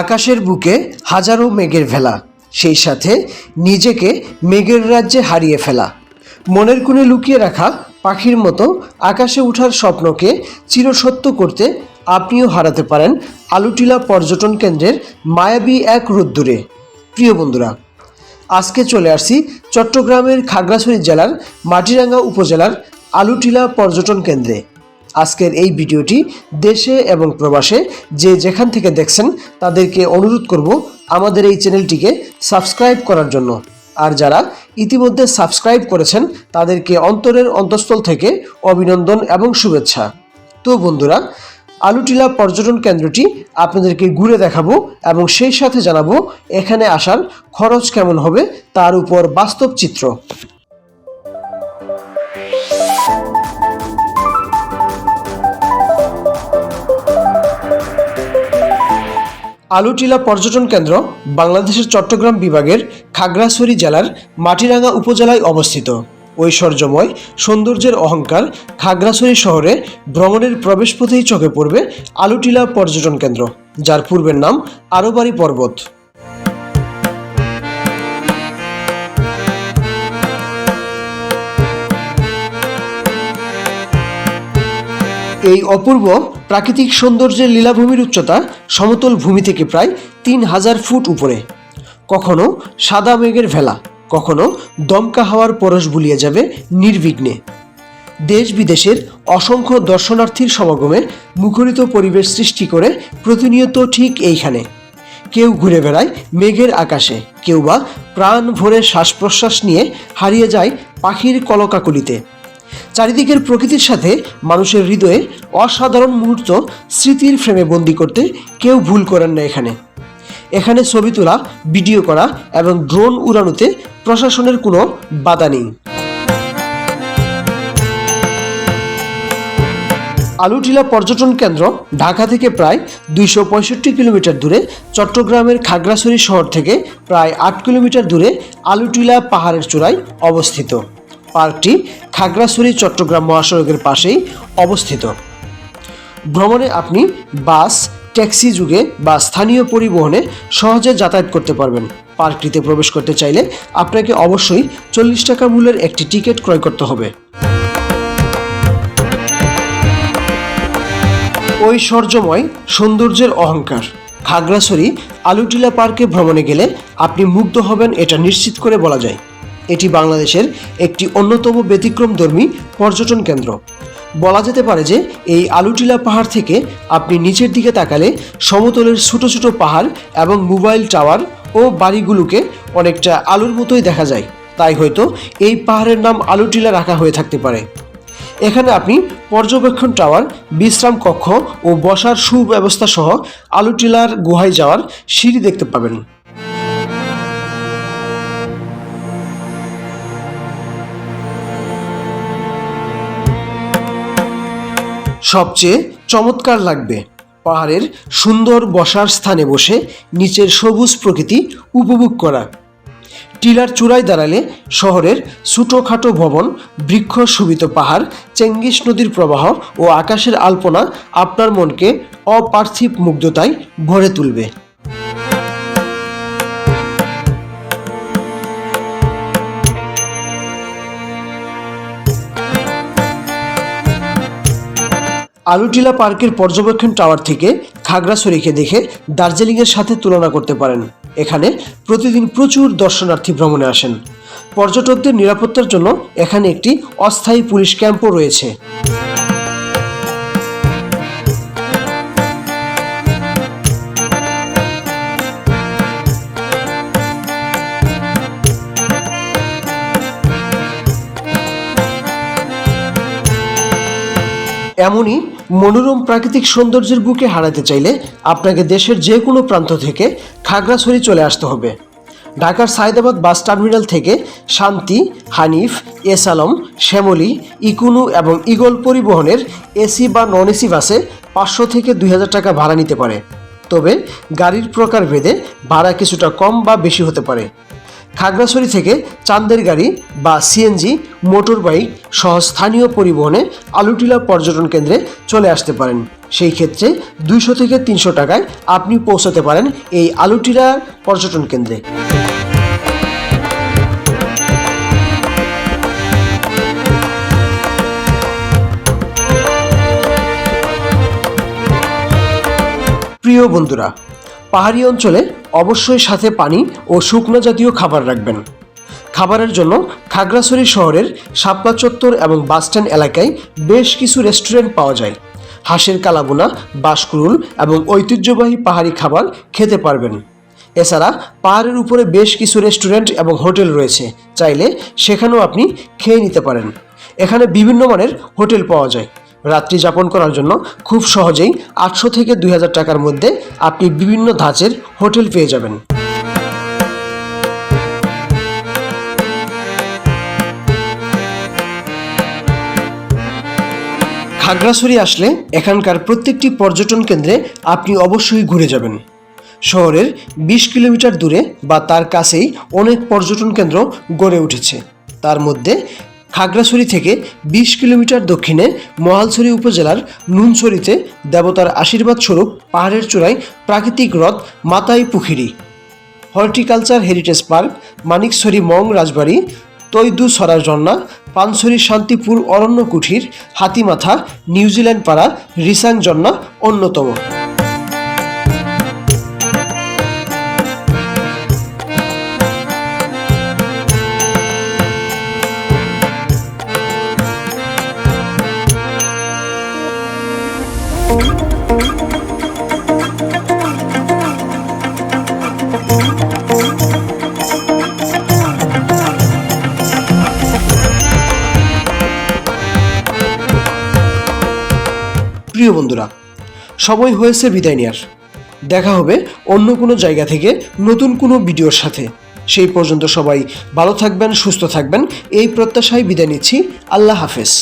আকাশের বুকে হাজারো মেঘের ভেলা, সেই সাথে নিজেকে মেঘের রাজ্যে হারিয়ে ফেলা। মনের কোণে লুকিয়ে রাখা পাখির মতো আকাশে ওঠার স্বপ্নকে চিরসত্য করতে আপনিও হারাতে পারেন আলুটিলা পর্যটন কেন্দ্রের মায়াবী এক রোদ্দুরে। প্রিয় বন্ধুরা, আজকে চলে আসছি চট্টগ্রামের খাগড়াছড়ি জেলার মাটিরাঙ্গা উপজেলার আলুটিলা পর্যটন কেন্দ্রে। আজকের এই ভিডিওটি দেশে এবং প্রবাসে যে যেখান থেকে দেখছেন তাদেরকে অনুরোধ করব আমাদের এই চ্যানেলটিকে সাবস্ক্রাইব করার জন্য। আর যারা ইতিমধ্যে সাবস্ক্রাইব করেছেন, তাদেরকে অন্তরের অন্তঃস্থল থেকে অভিনন্দন এবং শুভেচ্ছা। তো বন্ধুরা, আলুটিলা পর্যটন কেন্দ্রটি আপনাদেরকে ঘুরে দেখাবো এবং সেই সাথে জানাব এখানে আসার খরচ কেমন হবে, তার উপর বাস্তব চিত্র। আলুটিলা পর্যটন কেন্দ্র বাংলাদেশের চট্টগ্রাম বিভাগের খাগড়াছড়ি জেলার মাটিরাঙ্গা উপজেলায় অবস্থিত। ঐশ্বর্যময় সৌন্দর্যের অহংকার খাগড়াছড়ি শহরে ভ্রমণের প্রবেশপথেই চোখে পড়বে আলুটিলা পর্যটন কেন্দ্র, যার পূর্বের নাম আরোবারি পর্বত। এই অপূর্ব প্রাকৃতিক সৌন্দর্যের লীলাভূমির উচ্চতা সমতল ভূমি থেকে প্রায় তিন হাজার ফুট উপরে। কখনো সাদা মেঘের ভেলা, কখনো দমকা হাওয়ার পরশ বুলিয়ে যাবে নির্বিঘ্নে। দেশ বিদেশের অসংখ্য দর্শনার্থীর সমাগমে মুখরিত পরিবেশ সৃষ্টি করে প্রতিনিয়ত ঠিক এইখানে। কেউ ঘুরে বেড়ায় মেঘের আকাশে, কেউ বা প্রাণ ভরে শ্বাস প্রশ্বাস নিয়ে হারিয়ে যায় পাখির কলকাকলিতে। চারিদিকের প্রকৃতির সাথে মানুষের হৃদয়ে অসাধারণ মুহূর্ত স্মৃতির ফ্রেমে বন্দি করতে কেউ ভুল করেন না এখানে। এখানে ছবি তোলা, ভিডিও করা এবং ড্রোন উড়ানোতে প্রশাসনের কোনো বাধা নেই। আলুটিলা পর্যটন কেন্দ্র ঢাকা থেকে প্রায় দুইশো পঁয়ষট্টি কিলোমিটার দূরে, চট্টগ্রামের খাগড়াছড়ি শহর থেকে প্রায় আট কিলোমিটার দূরে আলুটিলা পাহাড়ের চূড়ায় অবস্থিত। পার্কটি খাগড়াছড়ি, চট্টগ্রাম মহাসড়কের পাশেই অবস্থিত। ভ্রমণে আপনি বাস, ট্যাক্সি যুগে বা স্থানীয় পরিবহনে সহজে যাতায়াত করতে পারবেন। পার্কটিতে প্রবেশ করতে চাইলে আপনাকে অবশ্যই চল্লিশ টাকা মূল্যের একটি টিকিট ক্রয় করতে হবে। ঐশ্বর্যময় সৌন্দর্যের অহংকার। খাগড়াছড়ি আলুটিলা পার্কে ভ্রমণে গেলে আপনি মুগ্ধ হবেন, এটা নিশ্চিত করে বলা যায়। এটি বাংলাদেশের একটি অন্যতম ব্যতিক্রমধর্মী পর্যটন কেন্দ্র। বলা যেতে পারে যে, এই আলুটিলা পাহাড় থেকে আপনি নিচের দিকে তাকালে সমতলের ছোট ছোট পাহাড় এবং মোবাইল টাওয়ার ও বাড়িগুলোকে অনেকটা আলুর মতোই দেখা যায়। তাই হয়তো এই পাহাড়ের নাম আলুটিলা রাখা হয়ে থাকতে পারে। এখানে আপনি পর্যবেক্ষণ টাওয়ার, বিশ্রাম কক্ষ ও বসার সুব্যবস্থা সহ আলুটিলার গুহায় যাওয়ার সিঁড়ি দেখতে পাবেন। সবচেয়ে চমৎকার লাগবে। পাহাড়ের সুন্দর বসার স্থানে বসে নিচের সবুজ প্রকৃতি উপভোগ করা। টিলার চূড়ায় দাঁড়ালে শহরের ছোটোখাটো ভবন, বৃক্ষ শোভিত পাহাড়, চেঙ্গিস নদীর প্রবাহ ও আকাশের আলপনা আপনার মনকে অপার্থিব মুগ্ধতায় ভরে তুলবে। আলুটিলা পার্কের পর্যবেক্ষণ টাওয়ার থেকে খাগড়াছড়িকে দেখে দার্জিলিংয়ের সাথে তুলনা করতে পারেন। এখানে প্রতিদিন প্রচুর দর্শনার্থী ভ্রমণে আসেন। পর্যটকদের নিরাপত্তার জন্য এখানে একটি অস্থায়ী পুলিশ ক্যাম্পও রয়েছে। এমনই মনোরম প্রাকৃতিক সৌন্দর্যের বুকে হারাতে চাইলে আপনাকে দেশের যে কোনো প্রান্ত থেকে খাগড়াছড়ি চলে আসতে হবে। ঢাকার সায়দাবাদ বাস টার্মিনাল থেকে শান্তি, হানিফ, এস আলম, শ্যামলী, ইকুনু এবং ইগল পরিবহনের এসি বা নন এসি বাসে পাঁচশো থেকে দুই হাজার টাকা ভাড়া নিতে পারে। তবে গাড়ির প্রকার ভেদে ভাড়া কিছুটা কম বা বেশি হতে পারে। খাগড়াছড়ি থেকে চান্দের গাড়ি বা সিএনজি মোটর বাইক সহ স্থানীয় পরিবহনে আলুটিলা পর্যটন কেন্দ্রে চলে আসতে পারেন। সেই ক্ষেত্রে দুইশো থেকে তিনশো টাকায় আপনি পৌঁছাতে পারেন এই আলুটিলা পর্যটন কেন্দ্রে। প্রিয় বন্ধুরা পাহাড়ি অঞ্চলে অবশ্যই সাথে পানি ও শুকনো জাতীয় খাবার রাখবেন। খাবারের জন্য খাগড়াছড়ি শহরের শাপলা চত্বর এবং বাসস্ট্যান্ড এলাকায় বেশ কিছু রেস্টুরেন্ট পাওয়া যায়। হাঁসের কালাবোনা, বাঁশকুড়ুল এবং ঐতিহ্যবাহী পাহাড়ি খাবার খেতে পারবেন। এছাড়া পাহাড়ের উপরে বেশ কিছু রেস্টুরেন্ট এবং হোটেল রয়েছে। চাইলে সেখানেও আপনি খেয়ে নিতে পারেন। এখানে বিভিন্ন মানের হোটেল পাওয়া যায়। রাত্রি যাপন করার জন্য খুব সহজেই আটশো থেকে দুই হাজার টাকার মধ্যে আপনি বিভিন্ন ধাঁচের হোটেল পেয়ে যাবেন। খাগড়াছড়ি আসলে এখানকার প্রত্যেকটি পর্যটন কেন্দ্রে আপনি অবশ্যই ঘুরে যাবেন। শহরের বিশ কিলোমিটার দূরে বা তার কাছেই অনেক পর্যটন কেন্দ্র গড়ে উঠেছে। তার মধ্যে খাগড়াছড়ি থেকে বিশ কিলোমিটার দক্ষিণে মহালছড়ি উপজেলার নুনছড়িতে দেবতার আশীর্বাদ স্বরূপ পাহাড়ের চূড়ায় প্রাকৃতিক হ্রদ Matai Pukhiri. Horticulture heritage park, Manikchhari Mong Rajbari, Taidu সরার ঝর্ণা পানছড়ি শান্তিপুর অরণ্য কুঠির হাতিমাথা, নিউজিল্যান্ড পাড়া রিসাং ঝর্ণা অন্যতম। প্রিয় বন্ধুরা সময় হয়েছে বিদায় নেওয়ার দেখা হবে অন্য কোনো জায়গা থেকে নতুন কোনো ভিডিওর সাথে। সেই পর্যন্ত সবাই ভালো থাকবেন, সুস্থ থাকবেন, এই প্রত্যাশায় বিদায় নিচ্ছি। আল্লাহ হাফেজ।